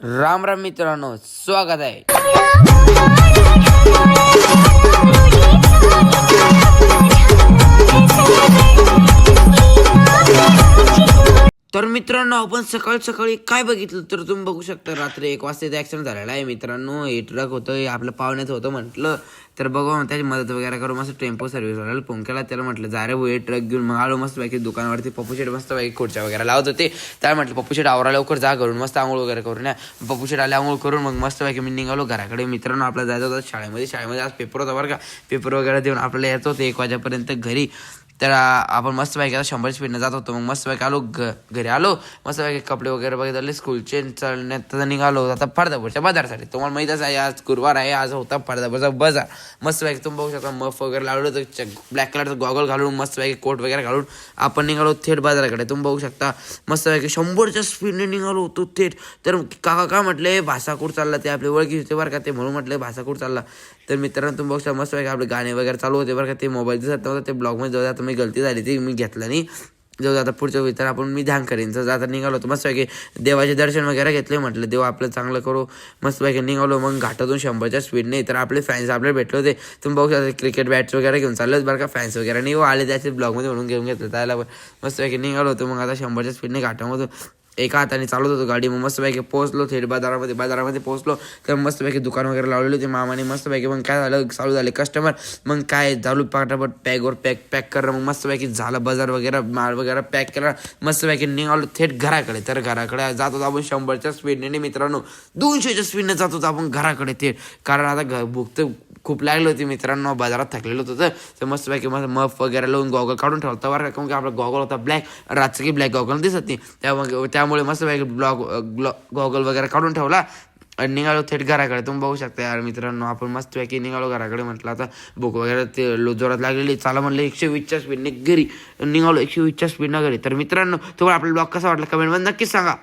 राम राम मित्रांनो स्वागत आहे. तर मित्रांनो आपण सकाळ सकाळी काय बघितलं तर तुम्ही बघू शकता रात्री एक वाजता ॲक्सिडेंट झालेला आहे. मित्रांनो हे ट्रक होतं हे आपलं पाहुण्याचं होतं म्हटलं. तर बघू त्याची मदत वगैरे करू मस्त टेम्पो सर्व्हिस झाला फोन केला. त्याला म्हटलं जा रे भाऊ हे ट्रक घेऊन. मग आलो मस्त बाकी दुकानावरती. पप्पूशेट मस्त बाकी खुर्च्या वगैरे लावत होते. त्याला म्हटलं पप्पूशेट आवरा लवकर जा करून मस्त आंघोळ वगैरे करून या. पप्पू शेट आले आंघोळ करून मग मस्त पैकी मी निघालो घराकडे. मित्रांनो आपल्याला जायचं होतं शाळेमध्ये. शाळेमध्ये आज पेपर होता बरं का. पेपर वगैरे देऊन आपल्याला यायचं होतं एक वाजेपर्यंत घरी. तर आपण मस्त पैकी आता शंभर स्पीडनं जात होतो. मग मस्तपैकी आलो घ घरी आलो. मस्तपैकी कपडे वगैरे बघितले स्कूलचे चालण्यात निघालो. आता फडदापूरच्या बाजारसाठी. तुम्हाला माहीतच आहे आज गुरुवार आहे आज होता फडदापूरचा बाजार. मस्तपैकी तुम्ही बघू शकता मफ वगैरे लावलं तर ब्लॅक कलरचं गॉगल घालून मस्तपैकी कोट वगैरे घालून आपण निघालो थेट बाजाराकडे. तुम्ही बघू शकता मस्तपैकी शंभरच्या स्पीडने निघालो होतो थेट. तर काका काय म्हटले भासाकूड चालला ते आपले ओळखी होते बरं का ते म्हणून म्हटले भासाकूर चालला. तर मित्रांनो तुम्ही बघू शकता मस्तपैकी आपले गाणे वगैरे चालू होते बरं का ते मोबाईल दिसत नव्हतं ते ब्लॉगमध्ये जाऊ मी गलती झाली ती मी घेतला नाही. जाऊ आता पुढच्या विचार आपण मी ध्यान करेन. जर आता निघालो होतो मस्तपैकी देवाचे दर्शन वगैरे घेतले म्हटलं देव आपलं चांगलं करू. मस्तपैकी निघालो मग घाटातून शंभरच्या स्पीडने तर आपले फॅन्स आपल्याला भेटले होते. तुम्ही बघू शकता क्रिकेट बॅट्स वगैरे घेऊन चाललेच बरं का फॅन्स वगैरे. नाही हो, आले त्याचे ब्लॉगमध्ये म्हणून घेऊन घेतलं त्याला मस्तपैकी निघालो होतो मग आता शंभरच्या स्पीडने घाटामधून एका हाताने चालवत होतो. गाडी मग मस्तपैकी पोहोचलो. थेट बाजारामध्ये बाजारामध्ये पोहोचलो. तर मस्तपैकी दुकान वगैरे लावलेली होती. मामाने मस्तपैकी मग काय झालं? चालू झाले कस्टमर मग काय झालू? पाटापट पॅकवर पॅक पॅक करणं. मग मस्तपैकी झालं. बाजार वगैरे माल वगैरे पॅक केला. मस्तपैकी निघालो थेट घराकडे. तर घराकडे जात होतो आपण शंभरच्या स्पीडने मित्रांनो दोनशेच्या स्पीडने जात होतो आपण घराकडे थेट. कारण आता घ भूक खूप लागली होती मित्रांनो बाजारात थकलेलं होतं. तर मस्तपैकी मस्त मफ वगैरे लावून गॉगल काढून ठेवता बरं का कारण की आपला गॉगल होता ब्लॅक रातचं की ब्लॅक गॉगल दिसत नाही. त्यामुळे त्यामुळे मस्तपैकी ब्लॉग गॉगल वगैरे काढून ठेवला आणि निघालो थेट घराकडे. तुम्ही बघू शकता यार मित्रांनो आपण मस्तपैकी निघालो घराकडे म्हटलं आता भूक वगैरे ते लो जोरात लागलेली चाला म्हणलं एकशे वीसच्या स्पीडने घरी निघालो. एकशे वीसच्या स्पीडनं घरी. तर मित्रांनो तुम्हाला आपला ब्लॉग कसा वाटला कमेंटमध्ये नक्कीच सांगा.